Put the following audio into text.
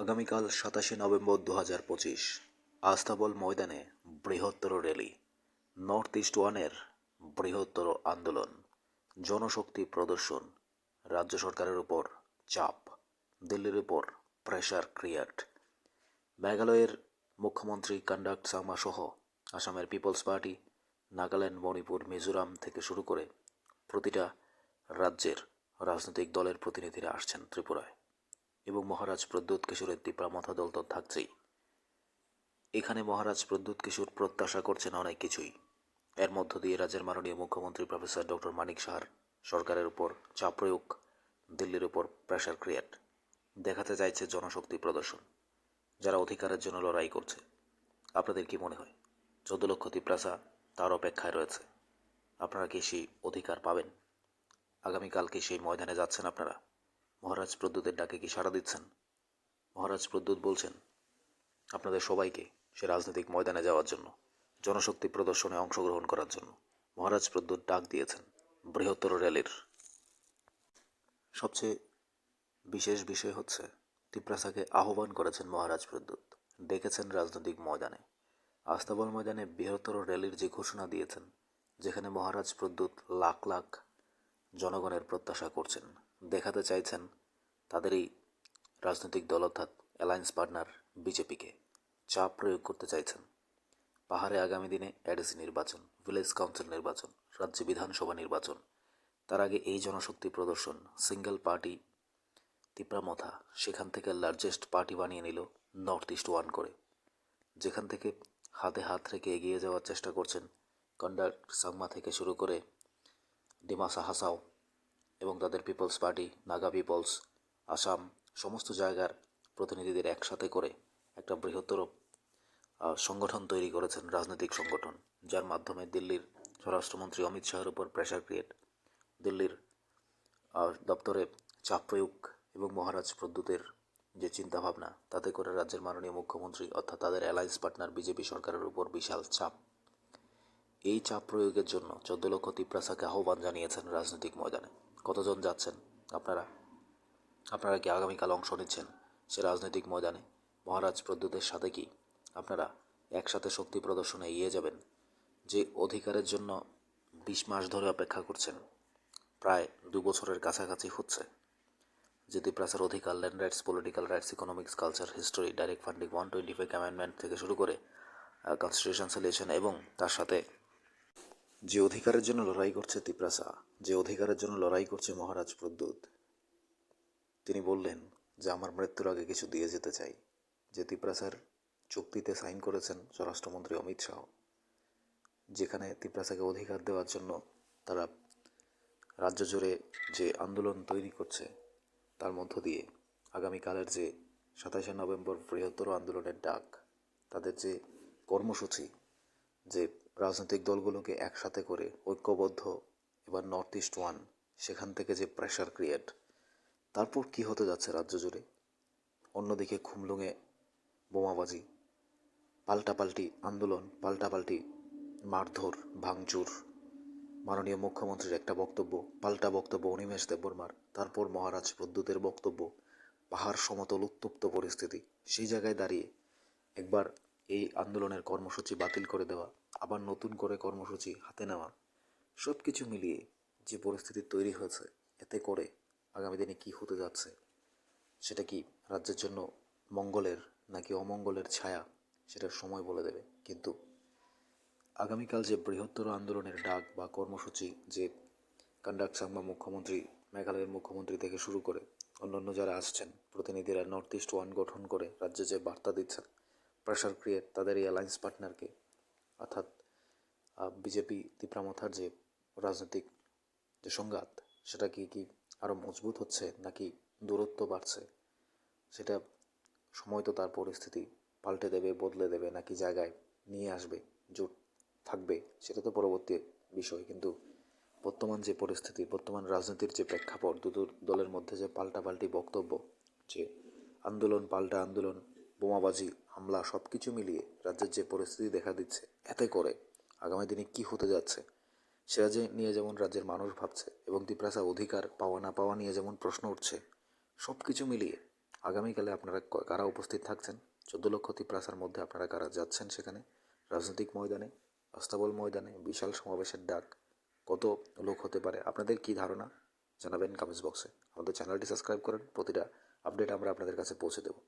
আগামীকাল সাতাশে নভেম্বর দু হাজার পঁচিশ, আস্তাবল ময়দানে বৃহত্তর র্যালি, নর্থ ইস্ট ওয়ানের বৃহত্তর আন্দোলন, জনশক্তি প্রদর্শন, রাজ্য সরকারের উপর চাপ, দিল্লির উপর প্রেশার ক্রিয়েট, মেঘালয়ের মুখ্যমন্ত্রী কন্ডাক্ট সাংমা সহ আসামের পিপলস পার্টি, নাগাল্যান্ড, মণিপুর, মিজোরাম থেকে শুরু করে প্রতিটা রাজ্যের রাজনৈতিক দলের প্রতিনিধিরা আসছেন ত্রিপুরায়। এবং মহারাজ প্রদ্যুৎ কিশোরের তিপ্রামথা দল তো থাকছেই। এখানে মহারাজ প্রদ্যুৎ কিশোর প্রত্যাশা করছেন অনেক কিছুই। এর মধ্য দিয়ে রাজ্যের মাননীয় মুখ্যমন্ত্রী প্রফেসর ডক্টর মানিক সাহার সরকারের উপর চাপ প্রয়োগ, দিল্লির উপর প্রেশার ক্রিয়েট। দেখাতে চাইছে জনশক্তি প্রদর্শন, যারা অধিকারের জন্য লড়াই করছে। আপনাদের কি মনে হয়? চোদ্দ লক্ষ তিপ্রাসা তার অপেক্ষায় রয়েছে। আপনারা কি সেই অধিকার পাবেন? আগামীকাল কি সেই ময়দানে যাচ্ছেন আপনারা? মহারাজ প্রদ্যুতের ডাকে কি সাড়া দিচ্ছেন? মহারাজ প্রদ্যুৎ বলছেন, আপনাদের সবাইকে সে রাজনৈতিক ময়দানে যাওয়ার জন্য, জনশক্তি প্রদর্শনে অংশগ্রহণ করার জন্য মহারাজ প্রদ্যুৎ ডাক দিয়েছেন, বৃহত্তর র্যালির। সবচেয়ে বিশেষ বিষয় হচ্ছে, তিপ্রাসাকে আহ্বান করেছেন মহারাজ প্রদ্যুৎ ডেকেছেন রাজনৈতিক ময়দানে। আস্তাবল ময়দানে বৃহত্তর র্যালির যে ঘোষণা দিয়েছেন, যেখানে মহারাজ প্রদ্যুৎ লাখ লাখ জনগণের প্রত্যাশা করছেন। দেখাতে চাইছেন তাদের এই রাজনৈতিক দল অর্থাৎ অ্যালায়েন্স পার্টনার বিজেপিকে। চাপ প্রয়োগ করতে চাইছেন। পাহাড়ে আগামী দিনে এডিসি নির্বাচন, ভিলেজ কাউন্সিল নির্বাচন, রাজ্য বিধানসভা নির্বাচন। তার আগে এই জনশক্তি প্রদর্শন সিঙ্গেল পার্টি তিপ্রামথা সেখান থেকে লার্জেস্ট পার্টি বানিয়ে নিল নর্থ ইস্ট ওয়ান করে। যেখান থেকে হাতে হাত রেখে এগিয়ে যাওয়ার চেষ্টা করছেন কন্ডাক্ট সাংমা থেকে শুরু করে ডিমাসা হাসাও। এবং তাদের people's party Naga people's Assam সমস্ত জায়গার প্রতিনিধিদের একসাথে করে একটা বৃহত্তর সংগঠন তৈরি করেছেন রাজনৈতিক সংগঠন, যার মাধ্যমে দিল্লির স্বরাষ্ট্রমন্ত্রী অমিত শাহের উপর প্রেশার ক্রিয়েট দিল্লির দপ্তরে চাপ প্রয়োগ এবং মহারাজ প্রদ্যুতের যে চিন্তাভাবনা, তাতে করে রাজ্যের মাননীয় মুখ্যমন্ত্রী অর্থাৎ তাদের অ্যালায়েন্স পার্টনার বিজেপি সরকারের উপর বিশাল চাপ। এই চাপ প্রয়োগের জন্য চোদ্দ লক্ষ তিপ্রাসাকে আহ্বান জানিয়েছেন রাজনৈতিক ময়দানে। কতজন যাচ্ছেন আপনারা? আপনারা কি আগামীকাল অংশ নিচ্ছেন সে রাজনৈতিক ময়দানে? মহারাজ প্রদ্যুতের সাথে কি আপনারা একসাথে শক্তি প্রদর্শনে এগিয়ে যাবেন? যে অধিকারের জন্য বিশ মাস ধরে অপেক্ষা করছেন, প্রায় দু বছরের কাছাকাছি হচ্ছে। যে তিপ্রাসার অধিকার, land rights, political rights, economics, culture, history, direct funding, one twenty five amendment থেকে শুরু করে কনস্টিটিউশন সলিউশন এবং তার সাথে যে অধিকারের জন্য লড়াই করছে তিপ্রাসা, যে অধিকারের জন্য লড়াই করছে মহারাজ প্রদ্যুৎ তিনি বললেন, যে আমার মৃত্যুর আগে কিছু দিয়ে যেতে চাই। যে তিপ্রাসার চুক্তিতে সাইন করেছেন স্বরাষ্ট্রমন্ত্রী অমিত শাহ। যেখানে তিপ্রাসাকে অধিকার দেওয়ার জন্য তারা রাজ্য জুড়ে যে আন্দোলন তৈরি করছে, তার মধ্য দিয়ে আগামীকালের যে সাতাশে নভেম্বর বৃহত্তর আন্দোলনের ডাক, তাদের যে কর্মসূচি, যে রাজনৈতিক দলগুলোকে একসাথে করে ঐক্যবদ্ধ, এবার নর্থ ইস্ট ওয়ান সেখান থেকে যে প্রেশার ক্রিয়েট তারপর কি হতে যাচ্ছে রাজ্য জুড়ে? অন্যদিকে খুমলুঙে বোমাবাজি, পাল্টাপাল্টি আন্দোলন, পাল্টাপাল্টি মারধর, ভাঙচুর। মাননীয় মুখ্যমন্ত্রীর একটা বক্তব্য, পাল্টা বক্তব্য অনিমেষ দেববর্মার, তারপর মহারাজ প্রদ্যুতের বক্তব্য, পাহাড় সমতল উত্তপ্ত পরিস্থিতি, সেই জায়গায় দাঁড়িয়ে একবার এই আন্দোলনের কর্মসূচি বাতিল করে দেওয়া, আবার নতুন করে কর্মসূচি হাতে নেওয়া সব কিছু মিলিয়ে যে পরিস্থিতি তৈরি হয়েছে, এতে করে আগামী দিনে কি হতে যাচ্ছে, সেটা কি রাজ্যের জন্য মঙ্গলের নাকি অমঙ্গলের ছায়া, সেটা সময় বলে দেবে। কিন্তু আগামীকাল যে বৃহত্তর আন্দোলনের ডাক বা কর্মসূচি যে কন্ডাক্ট সাংবা মুখ্যমন্ত্রী, মেঘালয়ের মুখ্যমন্ত্রী থেকে শুরু করে অন্যান্য যারা আসছেন, প্রতিনিধিরা নর্থ ইস্ট ওয়ান গঠন করে রাজ্যে যে বার্তা দিচ্ছেন প্রেশার ক্রিয়েট তাদের এই অ্যালায়েন্স পার্টনারকে অর্থাৎ বিজেপি তিপ্রামথার যে রাজনৈতিক যে সংঘাত, সেটা কি কি আরও মজবুত হচ্ছে নাকি দূরত্ব বাড়ছে? সেটা সময় তো তার পরিস্থিতি পাল্টে দেবে, বদলে দেবে, নাকি জায়গায় নিয়ে আসবে, জোট থাকবে, সেটা তো পরবর্তী বিষয়। কিন্তু বর্তমান যে পরিস্থিতি, বর্তমান রাজনীতির যে প্রেক্ষাপট দুটো দলের মধ্যে যে পাল্টাপাল্টি বক্তব্য, যে আন্দোলন, পাল্টা আন্দোলন, বোমাবাজি হামলা সব কিছু মিলিয়ে রাজ্যের যে পরিস্থিতি দেখা দিচ্ছে, এতে করে আগামী দিনে কি হতে যাচ্ছে সেটা যে নিয়ে যেমন রাজ্যের মানুষ ভাবছে এবং তিপ্রাসা অধিকার, পাওয়া না পাওয়া নিয়ে যেমন প্রশ্ন উঠছে সব কিছু মিলিয়ে আগামীকালে আপনারা কারা উপস্থিত থাকছেন? চোদ্দ লক্ষ তিপ্রাসার মধ্যে আপনারা কারা যাচ্ছেন সেখানে? রাজনৈতিক ময়দানে আস্তাবল ময়দানে, বিশাল সমাবেশের ডাক, কত লোক হতে পারে? আপনাদের কি ধারণা? জানাবেন কমেন্টস বক্সে আমাদের চ্যানেলটি সাবস্ক্রাইব করেন, প্রতিটা আপডেট আমরা আপনাদের কাছে পৌঁছে দেবো।